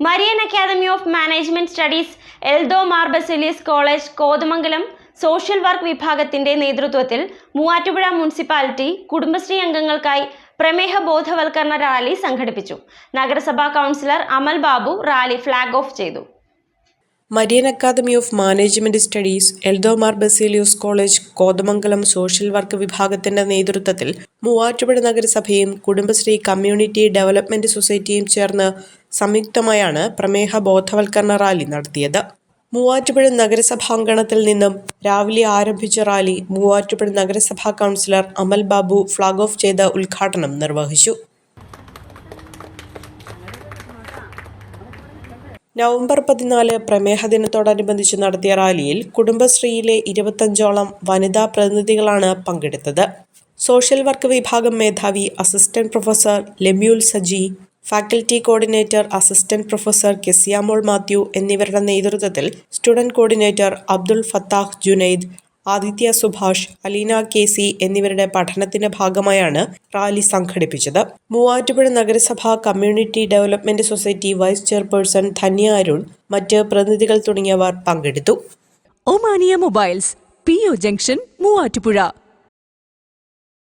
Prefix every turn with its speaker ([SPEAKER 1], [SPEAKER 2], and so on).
[SPEAKER 1] Marian academy of management studies Eldo Mar Baselios college Kothamangalam social work വിഭാഗത്തിന്റെ നേതൃത്വത്തിൽ Muvattupuzha municipality Kudumbashree അംഗങ്ങൾക്കായി പ്രമേഹ ബോധവൽക്കരണ rally സംഘടിപ്പിച്ചു. നഗരസഭാ councillor Amal Babu rally flag off ചെയ്തു.
[SPEAKER 2] Marian academy of management studies Eldo Mar Baselios college Kothamangalam social work വിഭാഗത്തിന്റെ നേതൃത്വത്തിൽ മൂവാറ്റുപുഴ നഗരസഭയും കുടുംബശ്രീ കമ്മ്യൂണിറ്റി ഡെവലപ്മെന്റ് സൊസൈറ്റിയും ചേർന്ന് സംയുക്തമായാണ് പ്രമേഹ ബോധവൽക്കരണ റാലി നടത്തിയത്. മൂവാറ്റുപുഴ നഗരസഭാങ്കണത്തിൽ നിന്നും രാവിലെ ആരംഭിച്ച റാലി മൂവാറ്റുപുഴ നഗരസഭാ councillor Amal Babu flag off ചെയ്ത് ഉദ്ഘാടനം നിർവഹിച്ചു. നവംബർ പതിനാല് പ്രമേഹ ദിനത്തോടനുബന്ധിച്ച് നടത്തിയ റാലിയിൽ കുടുംബശ്രീയിലെ ഇരുപത്തഞ്ചോളം വനിതാ പ്രതിനിധികളാണ് പങ്കെടുത്തത്. സോഷ്യൽ വർക്ക് വിഭാഗം മേധാവി assistant professor Lemuel Saji faculty coordinator assistant professor Keziamol Mathew എന്നിവരുടെ നേതൃത്വത്തിൽ student coordinator Abdul Fattah Junaid Aditya Subhash Aleena K C എന്നിവരുടെ പഠനത്തിന്റെ ഭാഗമായാണ് റാലി സംഘടിപ്പിച്ചത്. മൂവാറ്റുപുഴ നഗരസഭ community development society vice chairperson Dhanya Arun മറ്റ് പ്രതിനിധികൾ തുടങ്ങിയവർ പങ്കെടുത്തു.
[SPEAKER 3] Omania mobiles P O junction Muvattupuzha.